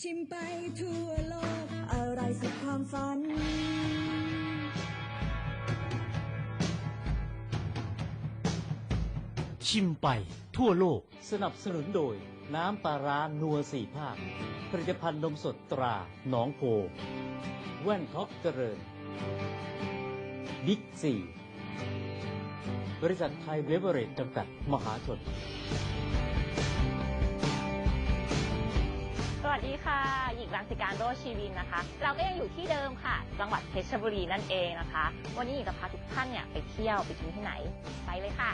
ชิมไปทั่วโลก อะไรสุดความฝัน ชิมไปทั่วโลก สนับสนุนโดย น้ำปลาร้านัวสี่ภาค ผลิตภัณฑ์นมสดตราหนองโพแว่นท็อปเจริญบิ๊กซีบริษัทไทยเวเวอร์เรจจำกัด มหาชน วัสดีค่ะ หญิงรังสิการโรชีวินนะคะ เราก็ยังอยู่ที่เดิมค่ะ จังหวัดเพชรบุรีนั่นเองนะคะ วันนี้หญิงจะพาทุกท่านเนี่ยไปเที่ยวไปชมที่ไหน ไปเลยค่ะ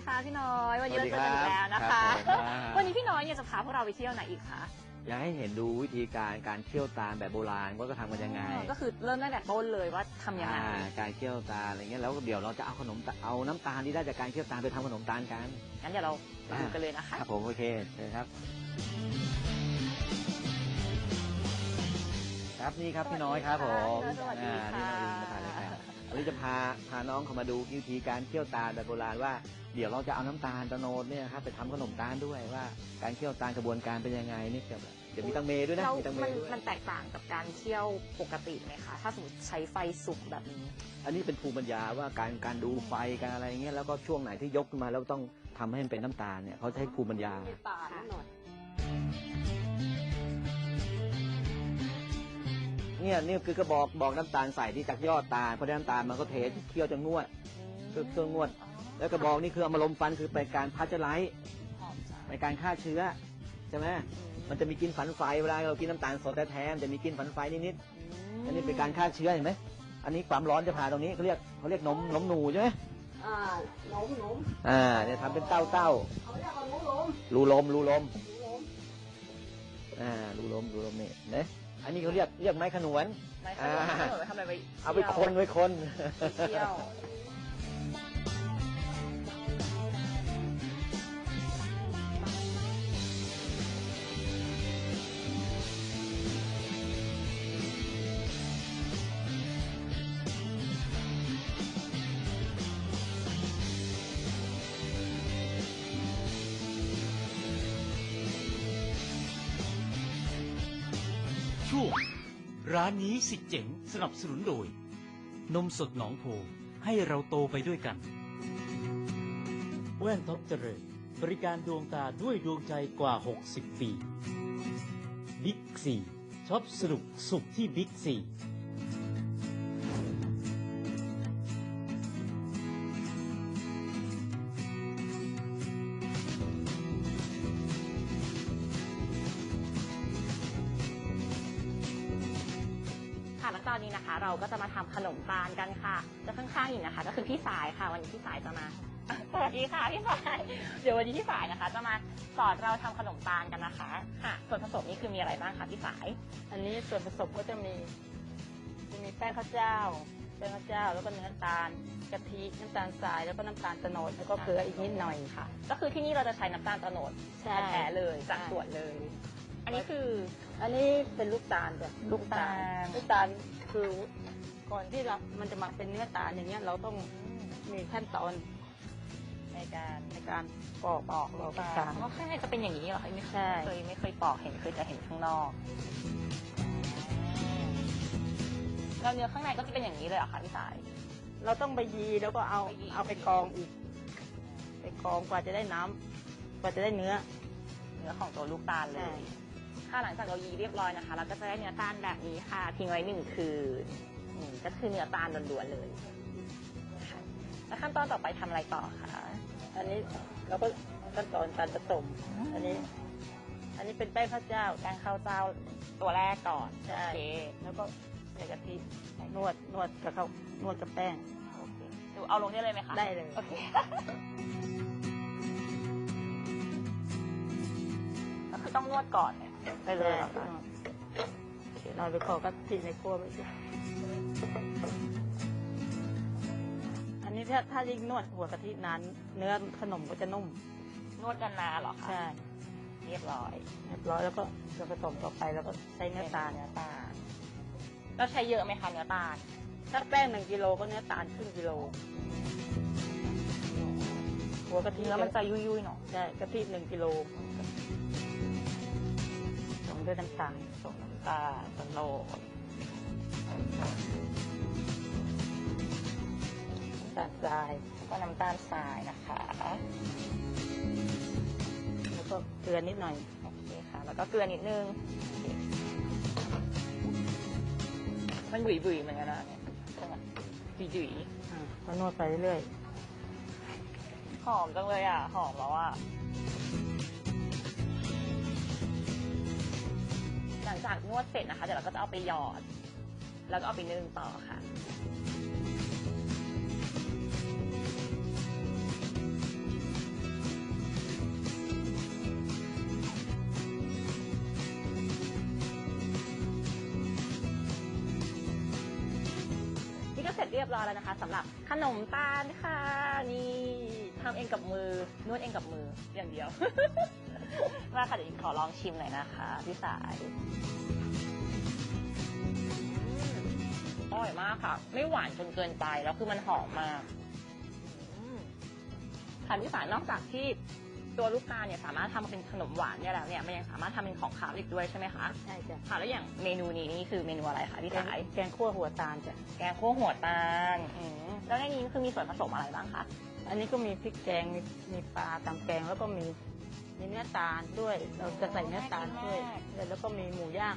ดีค่ะพี่น้อย วันนี้เราเจอกันอีกแล้วนะคะครับผมวันนี้พี่น้อยเนี่ยจะพาพวกเราไปเที่ยวไหนอีกคะอยากให้เห็นดูวิธีการการเคี่ยวตาลแบบโบราณว่าก็ทำกันยังไงอ๋อก็คือเริ่มตั้งแต่ต้นเลยว่าทำยังไงอ่าการเคี่ยวตาลอะไรเงี้ยแล้วเดี๋ยวเราจะเอาขนมตาเอาน้ำตาลที่ได้จากการเคี่ยวตาลไปทำขนมตาลกันงั้นเดี๋ยวเราไปดูกันเลยนะคะครับผมโอเคเชิญครับ ครับนี่ครับพี่น้อยครับผมสวัสดีอ่าค่ะนี่น้องอิงมาทานรายการ วันนี้จะพาพาน้องเขามาดูวิธีการเคี่ยวตาลแบบโบราณว่าเดี๋ยวเราจะเอาน้ำตาลตะโนดเนี่ยครับไปทำขนมตาลด้วยว่า การเคี่ยวตาลกระบวนการเป็นยังไงนี่เกี่ยวกับเดี๋ยวมีตังเมด้วยนะเรามีตังเมมันด้วยมันแตกต่างกับการเคี่ยวปกติไหมคะถ้าสมมติใช้ไฟสุกแบบนี้ อันนี้เป็นภูมิปัญญาว่าการการดูไฟการอะไรเงี้ยแล้วก็ช่วงไหนที่ยกขึ้นมาแล้วต้องทำให้มันเป็นน้ำตาลเนี่ยเขาใช้ภูมิปัญญา เนี่ยนี่คือกระบอกบอกน้ำตาลใส่ที่จากยอดตาลเพราะฉะนั้นน้ำตาลมันก็เทเคี่ยวจนงวดคือเครื่องนวด แล้วกระบอกนี่คือเอามาลมฟันคือเป็นการพัชไลท์ในการฆ่าเชื้อใช่ไหมมันจะมีกลินฝันไฟเวลาเรากินน้ำตาลสดแท้ๆมันจะมีกลินฝันไฟนิดๆอันนี้เป็นการฆ่าเชื้อเห็นไหมอันนี้ความร้อนจะผ่านตรงนี้เขาเรียกเขาเรียกนมนมหนูใช่ไหมอ่าหนมหนมอ่าเนี่ยทำเป็นเต้าเต้าเขาเรียกว่าหนูหนมๆรูลมรูลมหนูหนมอ่ารูลมรูลมนี่นะ อันนี้เขาเรียกเรียกไม้ขนวนไม่ใช่ว่าอ่าไม่ไปทำอะไรไปเอาไปคนไว้คนเที่ยวช่ว นี้สิเจ๋งสนับสนุนโดย นมสดหนองโพให้เราโตไปด้วยกัน แว่นท็อปเจริญบริการดวงตาด้วยดวงใจกว่า 60 ปี บิ๊กซีช็อปสนุกสุขที่บิ๊กซี แล้วตอนนี้นะคะ เราก็จะมาทำขนมตาลกันค่ะแล้วข้างๆอีกนะคะ ก็คือพี่สายค่ะ วันนี้พี่สายจะมาสวัสดีค่ะพี่สายเดี๋ยววันนี้พี่สายนะคะ จะมาสอนเราทำขนมตาลกันนะคะค่ะส่วนผสมนี่คือมีอะไรบ้างคะพี่สาย อันนี้ส่วนผสมก็จะมี จะมีแป้งข้าวเจ้าแป้งข้าวเจ้า แล้วก็เนื้อตาลกะทิน้ำตาลทรายแล้วก็น้ำตาลตะโนดแล้วก็เกลืออีกนิดหน่อยค่ะ ก็คือที่นี่เราจะใช้น้ำตาลโตโนดใช่แท้ๆเลยจากใช่สวนเลย อันนี้คือ อันนี้เป็นลูกตาลจ้ะลูกตาล ลูกตาลคือก่อนที่เรามันจะมาเป็นเนื้อตาลอย่างเงี้ยเราต้องมีขั้นตอนในการในการปอกปอกเราก็ตาลเพราะข้างในจะเป็นอย่างนี้เหรอคะไม่ใช่เคยไม่เคยปอกเห็นเคยจะเห็นข้างนอกแล้วเนื้อข้างในก็จะเป็นอย่างนี้เลยเหรอคะพี่สาย เราต้องไปยีแล้วก็เอาไปยีเอาไปกรองอีก ไปกรองกว่าจะได้น้ำกว่าจะได้เนื้อ เนื้อของตัวลูกตาลเลใช่ย ถ้าหลังจากเรายีเรียบร้อยนะคะ เราก็จะได้เนื้อตาลแบบนี้ค่ะทิ้งไว้หนึ่งคืนอืมก็คือเนื้อตาลล้วนๆเลยค่ะแล้วขั้นตอนต่อไปทำอะไรต่อคะอันนี้เราก็ขั้นตอนการผสม อันนี้ อันนี้เป็นแป้งข้าวเจ้าแกงข้าวเจ้าตัวแรกก่อนใช่โอเคแล้วก็ใส่กะทินวดนวดกับข้าวนวดกับแป้งโอเคดูเอาลงได้เลยไหมคะได้เลยโอเคก็คือต้องนวดก่อนเนี่ย ไปเลยเหรอคะโอเคนอนไปขอกะทิในครัวไปสิอันนี้นี้ถ้าถ้ายิ่งนวดหัวกะทินานเนื้อขนมก็จะนุ่ม นวดกันนานเหรอคะใช่เรียบร้อยเรียบร้อยแล้วก็เราผสมต่อไปแล้วก็ใช้เนื้อตาลเนื้อตาลเราใช้เยอะไหมคะเนื้อตาลถ้าแป้งหนึ่งกิโลก็เนื้อตาลครึ่งกิโล หัวกะทิเนื้อมันจะยุ่ยๆเนาะใช่กะทิหนึ่งกิโลผสม ด้วยน้ำตาลผสมน้ำตาลสโลดน้ำตาลทรายก็น้ำตาลทรายนะคะ แล้วก็เกลือนิดหน่อยโอเคค่ะ แล้วก็เกลือนิดนึง มันบุยบุยๆเหมือนกันนะเนี่ยใช่ไหมบุยบุยอ่าก็นวดไปเรื่อยๆหอมจังเลยอะ หอมแล้วอะ หลังจากนวดเสร็จนะคะเดี๋ยวเราก็จะเอาไปหยอด แล้วก็เอาไปนึ่งต่อค่ะนี่ก็เสร็จเรียบร้อยแล้วนะคะสำหรับขนมตาลค่ะนี่ทำเองกับมือนวดเองกับมืออย่างเดียว มาค่ะเดี๋ยวอิงขอลองชิมหน่อยนะคะพี่สายอืมอร่อยมากค่ะ ไม่หวานจนเกินไปแล้วคือมันหอมมากอืมค่ะพี่สายนอกจากที่ตัวลูกตาลเนี่ยสามารถทำเป็นขนมหวานเนี่ยแล้วเนี่ยมันยังสามารถทำเป็นของขาวอีกด้วยใช่ไหมคะๆใช่จ้ะค่ะแล้วอย่างเมนูนี้นี่คือเมนูอะไรคะพี่แกงสายแกงคั่วหัวตาลจ้ะแกงคั่วหัวตาลอืมแล้วในนี้คือมีส่วนผสมอะไรบ้างคะอันนี้ก็มีพริกแกงมีมีปลาตำแกงแล้วก็มี มีเนื้อตาลด้วย เราจะใส่เนื้อตาลด้วย แล้วก็มีหมูย่าง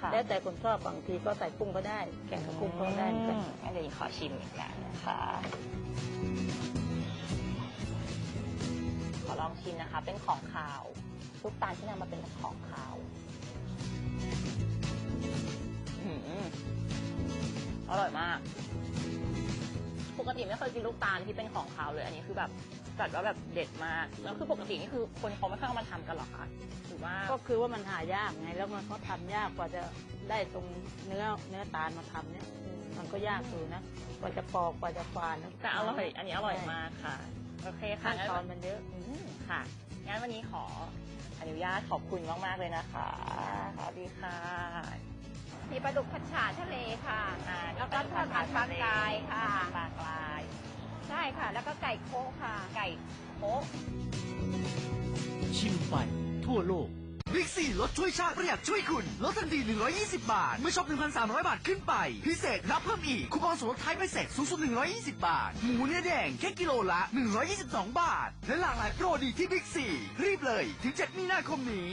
ค่ะแล้วแต่คนชอบบางทีก็ใส่กุ้งก็ได้ แกงกับกุ้งก็ได้เหมือนกันอืมเดี๋ยวขอชิมอีกอย่างนะคะ ขอลองชิมนะคะ เป็นของขาวลูกตาลที่นำมาเป็นของขาวอื้อหืออร่อยมาก ปกติไม่เคยกินลูกตาลที่เป็นของขาวเลย อันนี้คือแบบจัดว่าแบบเด็ดมาก แล้วคือปกตินี่คือคนเขาไม่ค่อยเอามาทำกันหรอคะหรือว่าก็คือว่ามันหายากไง แล้วมันก็ทำยากกว่าจะได้ตรงเนื้อเนื้อตาลมาทำเนี่ย มันก็ยากอยู่นะ กว่าจะปอกกว่าจะฟานนะแต่อร่อย อันนี้อร่อยมากค่ะ โอเคค่ะขั้นตอนมันเยอะ อืมค่ะงั้นวันนี้ขออนุญาตขอบคุณมาก ๆ เลยนะคะ สวัสดีค่ะ มีปลาดุกผัดฉ่าทะเลค่ะ อ่าแล้วก็ทอดมันปลากรายค่ะ ปลากราย ใช่ค่ะ แล้วก็ไก่โคะค่ะ ไก่โป๊ะชิมไปทั่วโลกบิ๊กซีลดช่วยชาติประหยัดช่วยคุณ ลดทันที 120 บาท เมื่อช็อป 1,300 บาทขึ้นไป พิเศษรับเพิ่มอีก คูปองส่วนลดท้ายไปเสร็จสูงสุด 120 บาท หมูเนื้อแดงแค่กิโลละ 122 บาท และหลากหลายโปรดีที่บิ๊กซีรีบเลย ถึง 7 มีนาคมนี้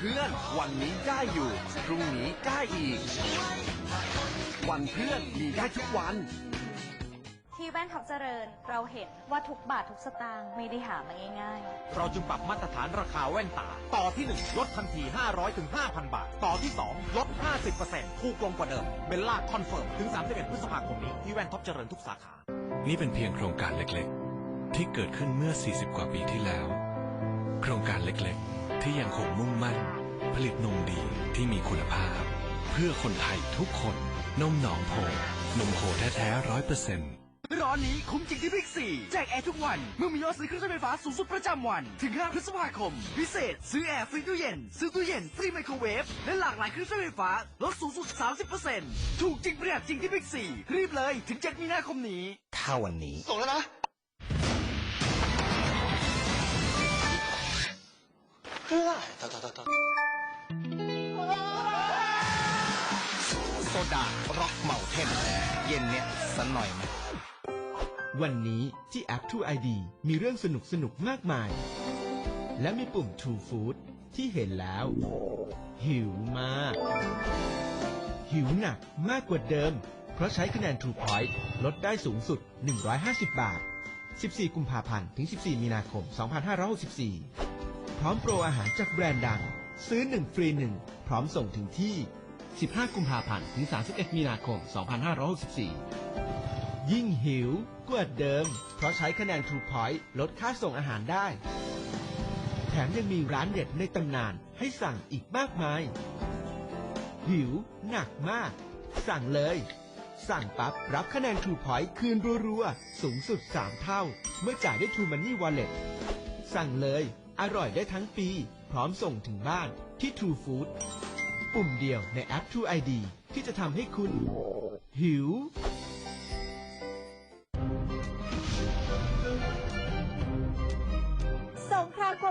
เพื่อน วันนี้ได้อยู่ พรุ่งนี้ได้อีก วันเพื่อนมีได้ทุกวัน ที่แว่นท็อปเจริญ เราเห็นว่าทุกบาททุกสตางค์ไม่ได้หามาง่ายๆเราจึงปรับมาตรฐานราคาแว่นตา ต่อที่ 1 ลดทันที 500 ถึง 5,000 บาท ต่อที่ 2 ลด 50%ถูกลงกว่าเดิมเบลล่าคอนเฟิร์ม ถึง 31 พฤษภาคมนี้ ที่แว่นท็อปเจริญทุกสาขา นี่เป็นเพียงโครงการเล็กๆ ที่เกิดขึ้นเมื่อ 40 กว่าปีที่แล้ว โครงการเล็กๆ ที่ยังคงมุ่งมั่น ผลิตนมดีที่มีคุณภาพ เพื่อคนไทยทุกคน นมหนองโพนมโคแท้ๆร้อยเปอร์เซ็นต์ร้อนนี้คุ้มจริงที่บิ๊กซีแจกแอร์ทุกวัน เมื่อมียอดซื้อเครื่องใช้ไฟฟ้าสูงสุดประจำวัน ถึง 5 พฤษภาคม พิเศษ ซื้อแอร์ฟรีตู้เย็น ซื้อตู้เย็นฟรีไมโครเวฟ และหลากหลายเครื่องใช้ไฟฟ้า ลดสูงสุด 30%ถูกจริงประหยัดจริงที่บิ๊กซีรีบเลยถึง 7 มีนาคมนี้ถ้าวันนี้ส่งแล้วนะ โซดาร็อกเมาเทนเย็นเนี้ยสันหน่อยไหมวันนี้ที่แอป True ID มีเรื่องสนุกสนุกๆมากมาย และมีปุ่ม True Food ที่เห็นแล้ว หิวมาก หิวหนักมากกว่าเดิม เพราะใช้คะแนน True Point ลดได้สูงสุด 150 บาท 14 กุมภาพันธ์ ถึง 14 มีนาคม 2564 พร้อมโปรอาหารจากแบรนด์ดัง ซื้อ 1 ฟรี 1 พร้อมส่งถึงที่ 15 กุมภาพันธ์ถึง 31 มีนาคม 2564 ยิ่งหิวกว่าเดิม เพราะใช้คะแนน True Point ลดค่าส่งอาหารได้ แถมยังมีร้านเด็ดในตำนานให้สั่งอีกมากมาย หิว หนักมาก สั่งเลย สั่งปั๊บ รับคะแนน True Point คืนรัวๆ สูงสุด 3 เท่า เมื่อจ่ายด้วย True Money Wallet สั่งเลย อร่อยได้ทั้งปี พร้อมส่งถึงบ้านที่ True Food ปุ่มเดียวในแอป True ID ที่จะทำให้คุณ หิว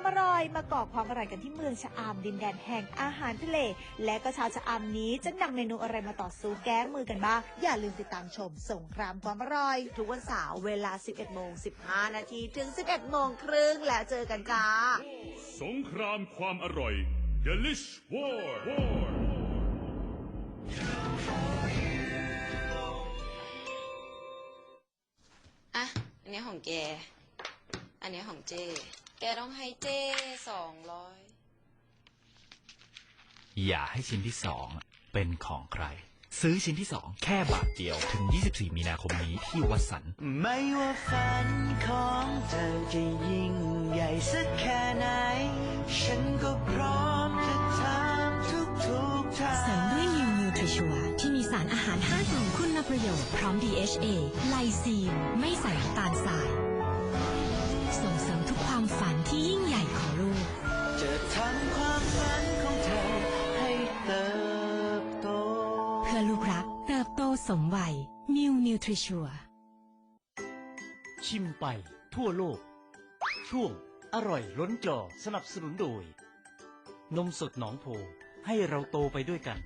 อร่อยมาก่อความอร่อยกันที่เมืองชะอำดินแดนแห่งอาหารทะเล และก็ชาวชะอำนี้จะนำเมนูอะไรมาต่อสู้แก้มือกันบ้าง อย่าลืมติดตามชมสงครามความอร่อย ทุกวันเสาร์เวลา 11โมง15 นาทีถึง 11โมงครึ่งแล้วเจอกันจ้าสงครามความอร่อย Delish War War อะอันนี้ของแก อันนี้ของเจ แกต้องให้เจสองร้อย อย่าให้ชิ้นที่สองเป็นของใคร ซื้อชิ้นที่สองแค่บาทเดียวถึง 24 มีนาคมนี้ที่วัดสัน ไม่ว่าฝันของเธอจะยิ่งใหญ่สักแค่ไหน ฉันก็พร้อมจะทำทุกทุกๆทางเสริมด้วยนิวนิวทริชัวที่มีสารอาหาร 5 กลุ่มคุณประโยชน์พร้อม DHA ไลซีน ไม่ใส่น้ำตาลทราย ทริชัวชิมไปทั่วโลก ช่วงอร่อยล้นจอสนับสนุนโดย นมสดหนองโพให้เราโตไปด้วยกัน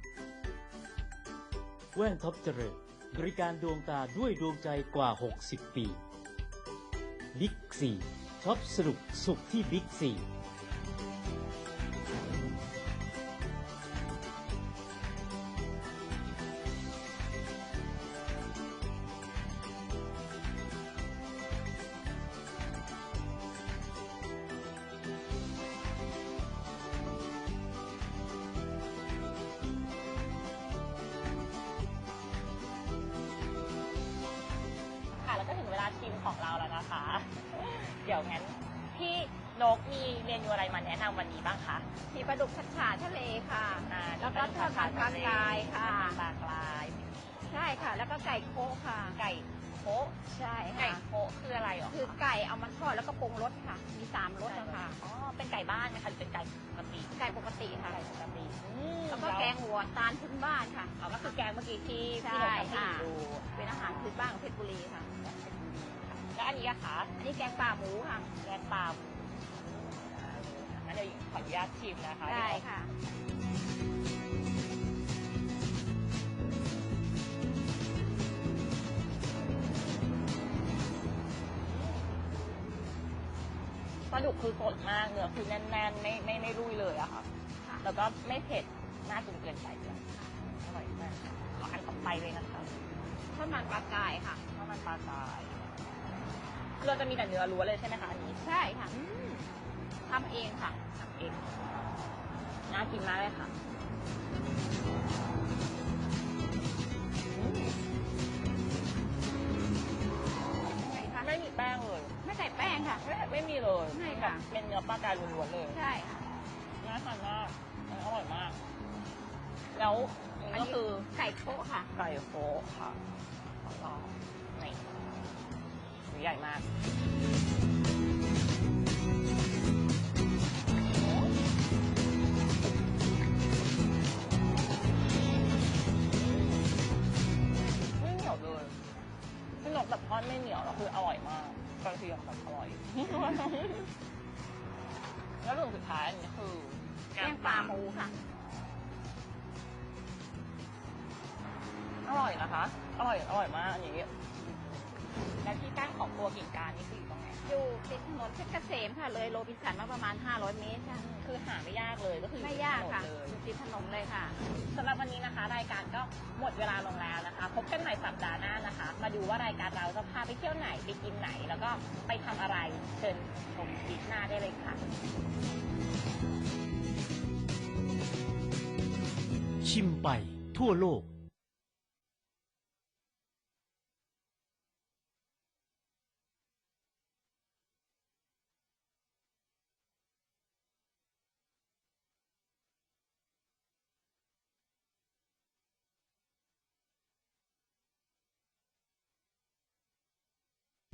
แว่นท็อปเจริญบริการดวงตาด้วยดวงใจกว่า 60 ปี บิ๊กซีช็อปสนุกสุขที่บิ๊กซี อะไรมาแนะนำวันนี้บ้างคะมีปลาดุกผัดฉ่าทะเลค่ะ อ่าแล้วก็ทอดมันปลากรายค่ะ ปลากราย ใช่ค่ะ แล้วก็ไก่โคค่ะ ไก่โคะใช่ไก่ค่ะ โคะคืออะไรหรอคือไก่เอามาทอดแล้วก็ปรุงรสค่ะ มีสามรสอะค่ะอ๋อ เป็นไก่บ้านไหมคะหรือเป็นไก่ปกติไก่ปกติค่ะ ไก่ปกติอืมแล้วก็แกงหัวตาลพื้นบ้านค่ะ อ๋อก็คือแกงเมื่อกี้ที่ใช่ที่เราทำให้ค่ะดูเป็นอาหารพื้นบ้านของเพชรบุรีค่ะ แล้วอันนี้อะคะอันนี้แกงป่าหมูค่ะ แกงปลาหมู งั้นเดี๋ยวขออนุญาตชิมนะคะได้ค่ะ ปลาดุกคือสดมากเนื้อคือแน่นๆ ไม่ไม่ไม่รุ่ยเลยอะค่ะแล้วก็ไม่เผ็ดน่าจนเกินไปเลยอร่อยมากขออันต่อไปเลยนะคะทอดมันปลากรายค่ะทอดมันปลากรายเราจะมีแต่เนื้อล้วนเลยใช่ไหมคะอันนี้ ใช่ค่ะ ทำเองค่ะทำเองน่ากินมากเลยค่ะอืมไม่มีแป้งเลย ไม่ใส่แป้งค่ะ ไม่ไม่มีเลยไม่ค่ะแบบเป็นเนื้อปลากรายล้วนๆเลย ใช่ค่ะน่าทานมากมันอร่อยมาก แล้วอันอันนี้นี้ก็คือไก่โคค่ะ ไก่โฟค่ะแล้วก็นี่หนูใหญ่มาก ไม่เหนียวแล้วคืออร่อยมากกระเทียมแบบอร่อย แล้วเรื่องสุดท้ายอันนี้คือแกงป่าหมูค่ะ อร่อยนะคะ อร่อย อร่อยมากอันนี้ และที่ตั้งของตัวกิ่งการนี่คืออยู่ตรงไหนอยู่ติดถนนเพชรเกษมค่ะเลยโรบินสันมาประมาณ 500 เมตรค่ะ คือหาไม่ยากเลยก็คืออยู่ไม่ยากค่ะติดถนนเลย อยู่ติดถนนเลยค่ะ สำหรับวันนี้นะคะรายการก็หมดเวลาลงแล้วนะคะ พบกันใหม่สัปดาห์หน้านะคะ มาดูว่ารายการเราจะพาไปเที่ยวไหนไปกินไหน แล้วก็ไปทำอะไรเชิญชมคลิปหน้าได้เลยค่ะ ชิมไปทั่วโลก